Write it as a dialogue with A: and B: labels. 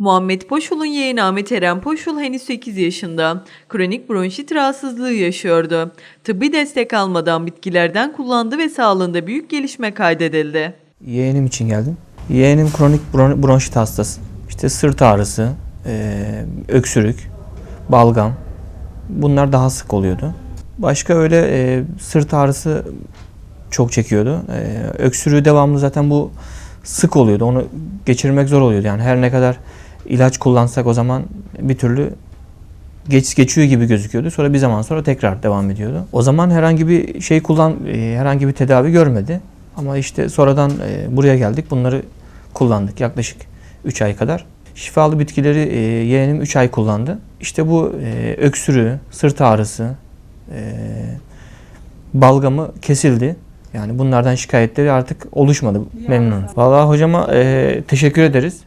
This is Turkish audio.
A: Muhammed Poşul'un yeğeni Ahmet Eren Poşul henüz 8 yaşında. Kronik bronşit rahatsızlığı yaşıyordu. Tıbbi destek almadan bitkilerden kullandı ve sağlığında büyük gelişme kaydedildi.
B: Yeğenim için geldim. Yeğenim kronik bron- bronşit hastası. İşte sırt ağrısı, eee, öksürük, balgam. Bunlar daha sık oluyordu. Başka öyle eee, sırt ağrısı çok çekiyordu. Eee, öksürüğü devamlı zaten bu sık oluyordu. Onu geçirmek zor oluyordu. Yani her ne kadar ilaç kullansak o zaman bir türlü geç geçiyor gibi gözüküyordu. Sonra bir zaman sonra tekrar devam ediyordu. O zaman herhangi bir şey kullan e, herhangi bir tedavi görmedi. Ama işte sonradan e, buraya geldik. Bunları kullandık yaklaşık 3 ay kadar. Şifalı bitkileri e, yeğenim 3 ay kullandı. İşte bu öksürüğü, sırt ağrısı, balgamı kesildi. Yani bunlardan şikayetleri artık oluşmadı. Memnunuz. Vallahi hocama teşekkür ederiz.